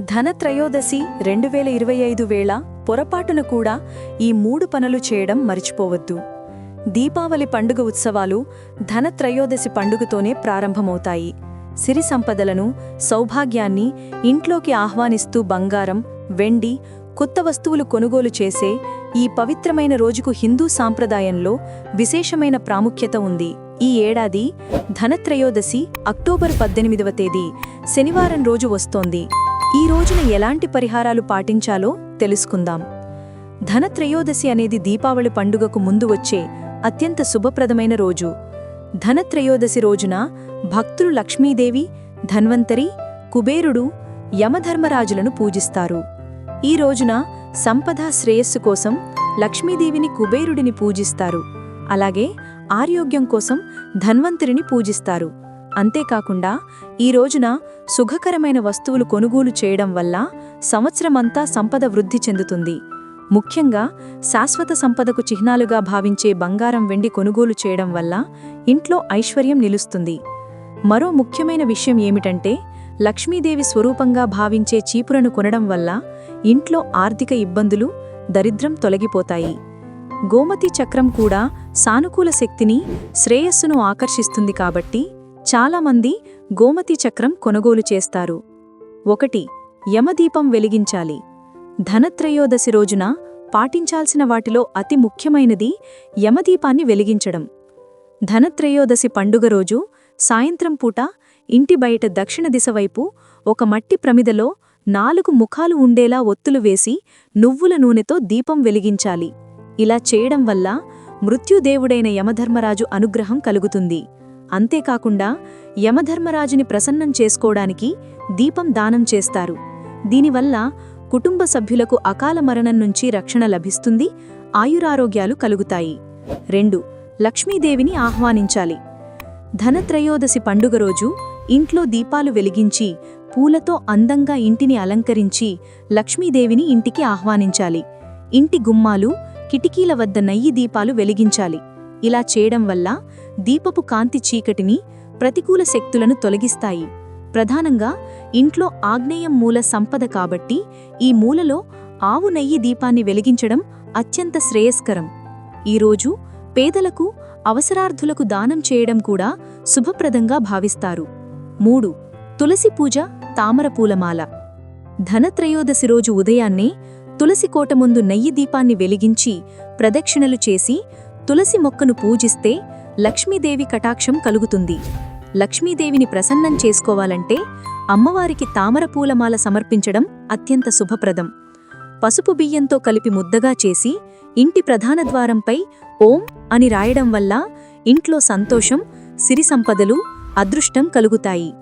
ధనత్రయోదశి రెండు వేల ఇరవై ఐదు వేళ పొరపాటున కూడా ఈ మూడు పనులు చేయడం మర్చిపోవద్దు. దీపావళి పండుగ ఉత్సవాలు ధనత్రయోదశి పండుగతోనే ప్రారంభమవుతాయి. సిరి సంపదలను సౌభాగ్యాన్ని ఇంట్లోకి ఆహ్వానిస్తూ బంగారం వెండి కొత్త వస్తువులు కొనుగోలు చేసే ఈ పవిత్రమైన రోజుకు హిందూ సాంప్రదాయంలో విశేషమైన ప్రాముఖ్యత ఉంది. ఈ ఏడాది ధనత్రయోదశి అక్టోబర్ పద్దెనిమిదవ తేదీ శనివారం రోజు వస్తోంది. ఈ రోజున ఎలాంటి పరిహారాలు పాటించాలో తెలుసుకుందాం. ధనత్రయోదశి అనేది దీపావళి పండుగకు ముందు వచ్చే అత్యంత శుభప్రదమైన రోజు. ధనత్రయోదశి రోజున భక్తులు లక్ష్మీదేవి ధన్వంతరి కుబేరుడు యమధర్మరాజులను పూజిస్తారు. ఈ రోజున సంపద శ్రేయస్సు కోసం లక్ష్మీదేవిని కుబేరుడిని పూజిస్తారు. అలాగే ఆరోగ్యం కోసం ధన్వంతరిని పూజిస్తారు. అంతేకాకుండా ఈ రోజున సుఖకరమైన వస్తువులు కొనుగోలు చేయడం వల్ల సంవత్సరమంతా సంపద వృద్ధి చెందుతుంది. ముఖ్యంగా శాశ్వత సంపదకు చిహ్నాలుగా భావించే బంగారం వెండి కొనుగోలు చేయడం వల్ల ఇంట్లో ఐశ్వర్యం నిలుస్తుంది. మరో ముఖ్యమైన విషయం ఏమిటంటే లక్ష్మీదేవి స్వరూపంగా భావించే చీపురను కొనడం వల్ల ఇంట్లో ఆర్థిక ఇబ్బందులు దరిద్రం తొలగిపోతాయి. గోమతి చక్రం కూడా సానుకూల శక్తిని శ్రేయస్సును ఆకర్షిస్తుంది కాబట్టి చాలామంది గోమతి చక్రం కొనుగోలు చేస్తారు. ఒకటి యమదీపం వెలిగించాలి. ధనత్రయోదశి రోజున పాటించాల్సిన వాటిలో అతి ముఖ్యమైనది యమదీపాన్ని వెలిగించడం. ధనత్రయోదశి పండుగ రోజు సాయంత్రం పూట ఇంటి బయట దక్షిణ దిశవైపు ఒక మట్టి ప్రమిదలో నాలుగు ముఖాలు ఉండేలా ఒత్తులు వేసి నువ్వుల నూనెతో దీపం వెలిగించాలి. ఇలా చేయడం వల్ల మృత్యుదేవుడైన యమధర్మరాజు అనుగ్రహం కలుగుతుంది. అంతేకాకుండా యమధర్మరాజుని ప్రసన్నం చేసుకోవడానికి దీపం దానం చేస్తారు. దీనివల్ల కుటుంబ సభ్యులకు అకాల మరణం నుంచి రక్షణ లభిస్తుంది ఆయురారోగ్యాలు కలుగుతాయి. రెండు లక్ష్మీదేవిని ఆహ్వానించాలి. ధనత్రయోదశి పండుగ రోజు ఇంట్లో దీపాలు వెలిగించి పూలతో అందంగా ఇంటిని అలంకరించి లక్ష్మీదేవిని ఇంటికి ఆహ్వానించాలి. ఇంటి గుమ్మాలు కిటికీల వద్ద నయ్యి దీపాలు వెలిగించాలి. ఇలా చేయడం వల్ల దీపపు కాంతి చీకటిని ప్రతికూల శక్తులను తొలగిస్తాయి. ప్రధానంగా ఇంట్లో ఆగ్నేయం మూల సంపద కాబట్టి ఈ మూలలో ఆవు నెయ్యి దీపాన్ని వెలిగించడం అత్యంత శ్రేయస్కరం. ఈరోజు పేదలకు అవసరార్థులకు దానం చేయడం కూడా శుభప్రదంగా భావిస్తారు. మూడు తులసి పూజ తామరపూలమాల ధనత్రయోదశి రోజు ఉదయాన్నే తులసి కోట ముందు నెయ్యి దీపాన్ని వెలిగించి ప్రదక్షిణలు చేసి తులసి మొక్కను పూజిస్తే లక్ష్మీదేవి కటాక్షం కలుగుతుంది. లక్ష్మీదేవిని ప్రసన్నం చేసుకోవాలంటే అమ్మవారికి తామర పూలమాల సమర్పించడం అత్యంత శుభప్రదం. పసుపు బియ్యంతో కలిపి ముద్దగా చేసి ఇంటి ప్రధాన ద్వారంపై ఓం అని రాయడం వల్ల ఇంట్లో సంతోషం సిరి సంపదలు అదృష్టం కలుగుతాయి.